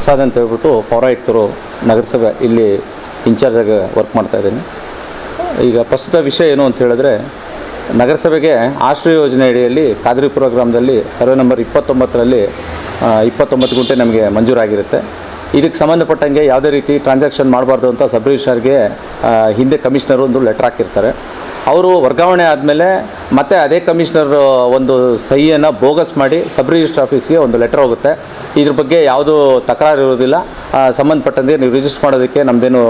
ಪ್ರಸಾದ್ ಅಂತ ಹೇಳ್ಬಿಟ್ಟು ಪೌರಾಯುಕ್ತರು ನಗರಸಭೆ ಇಲ್ಲಿ ಇನ್ಚಾರ್ಜಾಗಿ ವರ್ಕ್ ಮಾಡ್ತಾ ಇದ್ದೀನಿ. ಈಗ ಪ್ರಸ್ತುತ ವಿಷಯ ಏನು ಅಂತ ಹೇಳಿದ್ರೆ, ನಗರಸಭೆಗೆ ಆಶ್ರಯ ಯೋಜನೆ ಅಡಿಯಲ್ಲಿ ಕಾದ್ರಿಪುರ ಗ್ರಾಮದಲ್ಲಿ ಸರ್ವೆ ನಂಬರ್ ಇಪ್ಪತ್ತೊಂಬತ್ತರಲ್ಲಿ ಇಪ್ಪತ್ತೊಂಬತ್ತು ಗುಂಟೆ ನಮಗೆ ಮಂಜೂರಾಗಿರುತ್ತೆ. ಇದಕ್ಕೆ ಸಂಬಂಧಪಟ್ಟಂಗೆ ಯಾವುದೇ ರೀತಿ ಟ್ರಾನ್ಸಾಕ್ಷನ್ ಮಾಡಬಾರ್ದು ಅಂತ ಸಬ್ ಹಿಂದೆ ಕಮಿಷನರು ಒಂದು ಲೆಟ್ರ್ ಹಾಕಿರ್ತಾರೆ. ಅವರು ವರ್ಗಾವಣೆ ಆದಮೇಲೆ ಮತ್ತೆ ಅದೇ ಕಮಿಷನರ್ ಒಂದು ಸಹಿಯನ್ನು ಬೋಗಸ್ ಮಾಡಿ ಸಬ್ ರಿಜಿಸ್ಟರ್ ಆಫೀಸ್ಗೆ ಒಂದು ಲೆಟರ್ ಹೋಗುತ್ತೆ. ಇದ್ರ ಬಗ್ಗೆ ಯಾವುದೂ ತಕರಾರು ಇರೋದಿಲ್ಲ ಸಂಬಂಧಪಟ್ಟಂತೆ ನೀವು ರಿಜಿಸ್ಟರ್ ಮಾಡೋದಕ್ಕೆ ನಮ್ಮದೇನು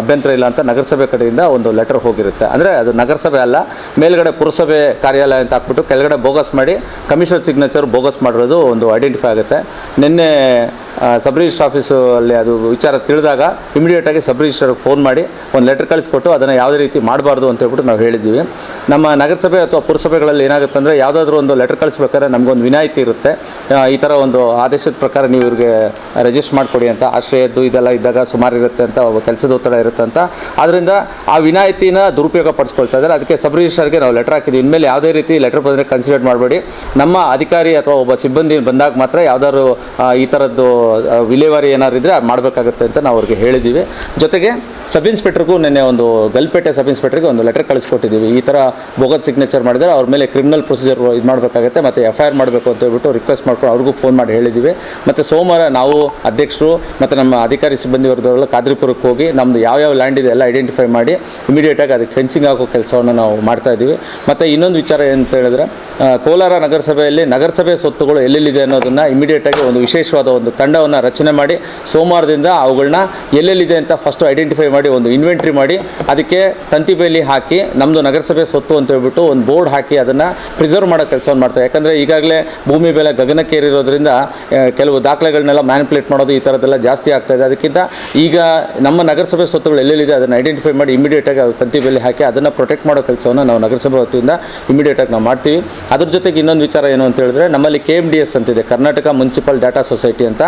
ಅಭ್ಯಂತರ ಇಲ್ಲ ಅಂತ ನಗರಸಭೆ ಕಡೆಯಿಂದ ಒಂದು ಲೆಟರ್ ಹೋಗಿರುತ್ತೆ. ಅಂದರೆ ಅದು ನಗರಸಭೆ ಅಲ್ಲ, ಮೇಲ್ಗಡೆ ಪುರಸಭೆ ಕಾರ್ಯಾಲಯ ಅಂತ ಹಾಕ್ಬಿಟ್ಟು ಕೆಳಗಡೆ ಬೋಗಸ್ ಮಾಡಿ ಕಮಿಷನರ್ ಸಿಗ್ನೇಚರ್ ಬೋಗಸ್ ಮಾಡಿರೋದು ಒಂದು ಐಡೆಂಟಿಫೈ ಆಗುತ್ತೆ. ನಿನ್ನೆ ಸಬ್ ರಿಜಿಸ್ಟರ್ ಆಫೀಸಲ್ಲಿ ಅದು ವಿಚಾರ ತಿಳಿದಾಗ ಇಮಿಡಿಯೇಟಾಗಿ ಸಬ್ ರಿಜಿಸ್ಟರ್ಗೆ ಫೋನ್ ಮಾಡಿ ಒಂದು ಲೆಟರ್ ಕಳಿಸ್ಕೊಟ್ಟು ಅದನ್ನು ಯಾವುದೇ ರೀತಿ ಮಾಡಬಾರ್ದು ಅಂತ ಹೇಳ್ಬಿಟ್ಟು ನಾವು ಹೇಳಿದ್ದೀವಿ. ನಮ್ಮ ನಗರಸಭೆ ಅಥವಾ ಪುರಸಭೆಗಳಲ್ಲಿ ಏನಾಗುತ್ತೆ ಅಂದರೆ ಯಾವುದಾದ್ರೂ ಒಂದು ಲೆಟರ್ ಕಳಿಸ್ಬೇಕಾದ್ರೆ ನಮಗೊಂದು ವಿನಾಯಿತಿ ಇರುತ್ತೆ. ಈ ಥರ ಒಂದು ಆದೇಶದ ಪ್ರಕಾರ ನೀವು ಇವ್ರಿಗೆ ರಿಜಿಸ್ಟರ್ ಮಾಡಿಕೊಡಿ ಅಂತ ಆಶ್ರಯದ್ದು ಇದೆಲ್ಲ ಇದ್ದಾಗ ಸುಮಾರು ಇರುತ್ತೆ ಅಂತ ಕೆಲಸದ ಒತ್ತಡ ಇರುತ್ತೆ ಅಂತ. ಆದ್ದರಿಂದ ಆ ವಿನಾಯಿತಿನ ದುರುಪಯೋಗ ಪಡಿಸ್ಕೊಳ್ತಾ ಇದ್ದಾರೆ. ಅದಕ್ಕೆ ಸಬ್ ರಿಜಿಸ್ಟರ್ಗೆ ನಾವು ಲೆಟರ್ ಹಾಕಿದ್ವಿ. ಇನ್ಮೇಲೆ ಯಾವುದೇ ರೀತಿ ಲೆಟರ್ ಬಂದರೆ ಕನ್ಸಿಡರ್ ಮಾಡಬೇಡಿ. ನಮ್ಮ ಅಧಿಕಾರಿ ಅಥವಾ ಒಬ್ಬ ಸಿಬ್ಬಂದಿ ಬಂದಾಗ ಮಾತ್ರ ಯಾವ್ದಾದ್ರು ಈ ಥರದ್ದು ವಿಲೇವಾರಿ ಏನಾದ್ರು ಇದ್ದರೆ ಮಾಡಬೇಕಾಗುತ್ತೆ ಅಂತ ನಾವು ಅವ್ರಿಗೆ ಹೇಳಿದ್ದೀವಿ ಜೊತೆಗೆ ಸಬ್ ಇನ್ಸ್ಪೆಕ್ಟರ್ಗೂ ನಿನ್ನೆ ಒಂದು ಗಲ್ಪೇಟೆ ಸಬ್ ಇನ್ಸ್ಪೆಕ್ಟರ್ಗೆ ಒಂದು ಲೆಟರ್ ಕಳಿಸ್ಕೊಟ್ಟಿದ್ದೀವಿ ಈ ಥರ ಬೋಗಸ್ ಸಿಗ್ನೇಚರ್ ಮಾಡಿದರೆ ಅವ್ರ ಮೇಲೆ ಕ್ರಿಮಿನಲ್ ಪ್ರೊಸೀಜರ್ ಇದು ಮಾಡಬೇಕಾಗುತ್ತೆ ಮತ್ತು ಎಫ್ ಐ ಆರ್ ಮಾಡಬೇಕು ಅಂತ ಹೇಳ್ಬಿಟ್ಟು ರಿಕ್ವೆಸ್ಟ್ ಮಾಡ್ಕೊಂಡು ಅವ್ರಿಗೂ ಫೋನ್ ಮಾಡಿ ಹೇಳಿದ್ದೀವಿ ಮತ್ತು ಸೋಮವಾರ ನಾವು ಅಧ್ಯಕ್ಷರು ಮತ್ತು ನಮ್ಮ ಅಧಿಕಾರಿ ಸಿಬ್ಬಂದಿ ವರ್ಗದವರೆಲ್ಲ ಕಾದ್ರಿಪುರಕ್ಕೆ ಹೋಗಿ ನಮ್ಮದು ಯಾವ್ಯಾವ ಲ್ಯಾಂಡ್ ಇದೆ ಎಲ್ಲ ಐಡೆಂಟಿಫೈ ಮಾಡಿ ಇಮಿಡಿಯೇಟಾಗಿ ಅದಕ್ಕೆ ಫೆನ್ಸಿಂಗ್ ಹಾಕೋ ಕೆಲಸವನ್ನು ನಾವು ಮಾಡ್ತಾ ಇದ್ದೀವಿ. ಮತ್ತು ಇನ್ನೊಂದು ವಿಚಾರ ಅಂತ ಹೇಳಿದ್ರೆ ಕೋಲಾರ ನಗರಸಭೆಯಲ್ಲಿ ನಗರಸಭೆ ಸ್ವತ್ತುಗಳು ಎಲ್ಲೆಲ್ಲಿದೆ ಅನ್ನೋದನ್ನು ಇಮಿಡಿಯೇಟಾಗಿ ಒಂದು ವಿಶೇಷವಾದ ಒಂದು ತಂಡವನ್ನು ರಚನೆ ಮಾಡಿ ಸೋಮವಾರದಿಂದ ಅವುಗಳನ್ನ ಎಲ್ಲೆಲ್ಲಿದೆ ಅಂತ ಫಸ್ಟು ಐಡೆಂಟಿಫೈ ಮಾಡಿ ಒಂದು ಇನ್ವೆಂಟ್ರಿ ಮಾಡಿ ಅದಕ್ಕೆ ತಂತಿ ಬೇಲಿ ಹಾಕಿ ನಮ್ಮದು ನಗರಸಭೆ ಸ್ವತ್ತು ಅಂತ ಹೇಳ್ಬಿಟ್ಟು ಒಂದು ಬೋರ್ಡ್ ಹಾಕಿ ಅದನ್ನು ಪ್ರಿಸರ್ವ್ ಮಾಡೋ ಕೆಲಸವನ್ನು ಮಾಡ್ತಾರೆ. ಯಾಕಂದರೆ ಈಗಾಗಲೇ ಭೂಮಿ ಬೆಲೆ ಗಗನಕ್ಕೇರಿರೋದ್ರಿಂದ ಕೆಲವು ದಾಖಲೆಗಳನ್ನೆಲ್ಲ ಮ್ಯಾನಿಪುಲೇಟ್ ಮಾಡೋದು ಈ ಥರದ್ದೆಲ್ಲ ಜಾಸ್ತಿ ಆಗ್ತಾ ಇದೆ. ಅದಕ್ಕಿಂತ ಈಗ ನಮ್ಮ ನಗರಸಭೆ ಸ್ವತ್ತುಗಳು ಎಲ್ಲೆಲ್ಲಿದೆ ಅದನ್ನು ಐಡೆಂಟಿಫೈ ಮಾಡಿ ಇಮಿಡಿಯೇಟಾಗಿ ಅದು ತಂತಿ ಬೆಲೆ ಹಾಕಿ ಅದನ್ನು ಪ್ರೊಟೆಕ್ಟ್ ಮಾಡೋ ಕೆಲಸವನ್ನು ನಾವು ನಗರಸಭೆ ವತಿಯಿಂದ ಇಮಿಡಿಯೇಟಾಗಿ ನಾವು ಮಾಡ್ತೀವಿ. ಅದ್ರ ಜೊತೆಗೆ ಇನ್ನೊಂದು ವಿಚಾರ ಏನು ಅಂತ ಹೇಳಿದ್ರೆ, ನಮ್ಮಲ್ಲಿ ಕೆ ಎಂ ಡಿ ಎಸ್ ಅಂತಿದೆ, ಕರ್ನಾಟಕ ಮುನ್ಸಿಪಲ್ ಡಾಟಾ ಸೊಸೈಟಿ ಅಂತ.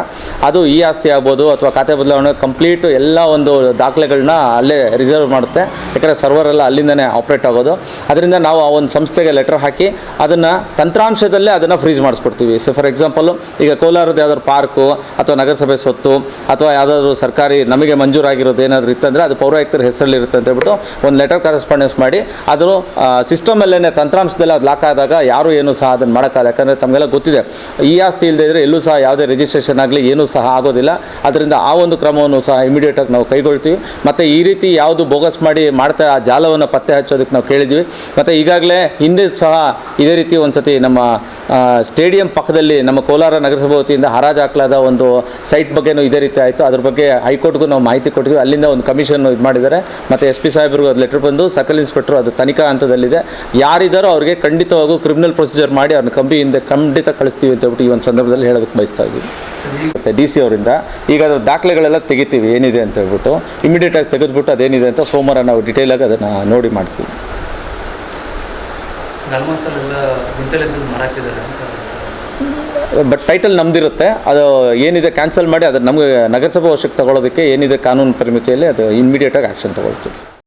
ಅದು ಈ ಆಸ್ತಿ ಆಗ್ಬೋದು ಅಥವಾ ಖಾತೆ ಬದಲಾವಣೆ ಕಂಪ್ಲೀಟ್ ಎಲ್ಲ ಒಂದು ದಾಖಲೆಗಳನ್ನ ಅಲ್ಲೇ ರಿಸರ್ವ್ ಮಾಡುತ್ತೆ. ಯಾಕಂದರೆ ಸರ್ವರ್ ಎಲ್ಲ ಅಲ್ಲಿಂದನೇ ಆಪ್ರೇಟ್ ಆಗೋದು. ಅದರಿಂದ ನಾವು ಆ ಒಂದು ಸಂಸ್ಥೆಗೆ ಲೆಟರ್ ಹಾಕಿ ಅದನ್ನು ತಂತ್ರಾಂಶದಲ್ಲೇ ಅದನ್ನು ಫ್ರೀಜ್ ಮಾಡಿಸ್ಬಿಡ್ತೀವಿ. ಸೊ ಫಾರ್ ಎಕ್ಸಾಂಪಲು ಈಗ ಕೋಲಾರದ ಯಾವ್ದಾದ್ರು ಪಾರ್ಕು ಅಥವಾ ನಗರಸಭೆ ಸೊತ್ತು, ಅಥವಾ ಯಾವುದಾದ್ರೂ ಸರ್ಕಾರಿ ನಮಗೆ ಮಂಜೂರಾಗಿರೋದು ಏನಾದರೂ ಇತ್ತಂದರೆ ಅದು ಪೌರಾಯುಕ್ತರ ಹೆಸರಲ್ಲಿ ಇರುತ್ತೆ ಅಂತ ಹೇಳ್ಬಿಟ್ಟು ಒಂದು ಲೆಟರ್ ಕರೆಸ್ಪಾಂಡೆನ್ಸ್ ಮಾಡಿ ಅದು ಸಿಸ್ಟಮಲ್ಲೇ ತಂತ್ರಾಂಶದಲ್ಲಿ ಅದು ಲಾಕ್ ಆದಾಗ ಯಾರು ಏನೂ ಸಹ ಅದನ್ನು ಮಾಡೋಕ್ಕಾಗಲ್ಲ. ಯಾಕಂದರೆ ತಮಗೆಲ್ಲ ಗೊತ್ತಿದೆ. ಈ ಆಸ್ತಿ ಇಲ್ಲದೆ ಇದ್ದರೆ ಎಲ್ಲೂ ಸಹ ಯಾವುದೇ ರಿಜಿಸ್ಟ್ರೇಷನ್ ಆಗಲಿ ಏನೂ ಸಹ ಆಗೋದಿಲ್ಲ. ಅದರಿಂದ ಆ ಒಂದು ಕ್ರಮವನ್ನು ಸಹ ಇಮಿಡಿಯೇಟಾಗಿ ನಾವು ಕೈಗೊಳ್ತೀವಿ. ಮತ್ತು ಈ ರೀತಿ ಯಾವುದು ಬೋಗಸ್ ಮಾಡಿ ಮಾಡ್ತಾ ಆ ಜಾಲವನ್ನು ಪತ್ತೆ ಹಚ್ಚೋದಕ್ಕೆ ನಾವು ಕೇಳಿದ್ವಿ ಮತ್ತು ಈಗಾಗಲೇ ಹಿಂದೆ ಸಹ ಇದೇ ರೀತಿ ಒಂದು ಸತಿ ನಮ್ಮ ಸ್ಟೇಡಿಯಂ ಪಕ್ಕದಲ್ಲಿ ನಮ್ಮ ಕೋಲಾರ ನಗರಸಭಾ ವತಿಯಿಂದ ಹರಾಜು ಹಾಕಲಾದ ಒಂದು ಸೈಟ್ ಬಗ್ಗೆನೂ ಇದೇ ರೀತಿ ಆಯಿತು. ಅದ್ರ ಬಗ್ಗೆ ಹೈಕೋರ್ಟ್ಗೂ ನಾವು ಮಾಹಿತಿ ಕೊಟ್ಟಿದ್ವಿ. ಅಲ್ಲಿಂದ ಒಂದು ಕಮಿಷನ್ ಇದು ಮಾಡಿದ್ದಾರೆ. ಮತ್ತು ಎಸ್ ಪಿ ಸಾಹೇಬ್ರಿಗೂ ಅದು ಲೆಟ್ರ್ ಬಂದು ಸರ್ಕಲ್ ಇನ್ಸ್ಪೆಕ್ಟರ್ ಅದು ತನಿಖಾ ಹಂತದಲ್ಲಿದೆ. ಯಾರಿದ್ದಾರೋ ಅವ್ರಿಗೆ ಖಂಡಿತವಾಗೂ ಕ್ರಿಮಿನಲ್ ಪ್ರೊಸೀಜರ್ ಮಾಡಿ ಅವ್ರನ್ನ ಹಿಂದೆ ಖಂಡಿತ ಕಳಿಸ್ತೀವಿ ಅಂತ ಹೇಳ್ಬಿಟ್ಟು ಈ ಒಂದು ಸಂದರ್ಭದಲ್ಲಿ ಹೇಳೋದಕ್ಕೆ ಬಯಸ್ತಾ ಇದ್ದೀವಿ. ಮತ್ತು ಡಿ ಸಿ ಅವರಿಂದ ಈಗ ಅದ್ರ ದಾಖಲೆಗಳೆಲ್ಲ ತೆಗಿತೀವಿ, ಏನಿದೆ ಅಂತ ಹೇಳ್ಬಿಟ್ಟು ಇಮಿಡಿಯೇಟಾಗಿ ತೆಗೆದುಬಿಟ್ಟು ಅದೇನಿದೆ ಅಂತ ಸೋಮವಾರ ನಾವು ಡಿಟೇಲಾಗಿ ಅದನ್ನು ನೋಡಿ ಮಾಡ್ತೀವಿ. ಬಟ್ ಟೈಟಲ್ ನಮ್ದಿರುತ್ತೆ. ಅದು ಏನಿದೆ ಕ್ಯಾನ್ಸಲ್ ಮಾಡಿ, ಅದು ನಮಗೆ ನಗರಸಭೆ ವರ್ಷಕ್ಕೆ ತಗೊಳ್ಳೋದಕ್ಕೆ ಏನಿದೆ ಕಾನೂನು ಪರಿಮಿತಿಯಲ್ಲಿ ಅದು ಇಮಿಡಿಯೇಟಾಗಿ ಆ್ಯಕ್ಷನ್ ತಗೊಳ್ತೀವಿ.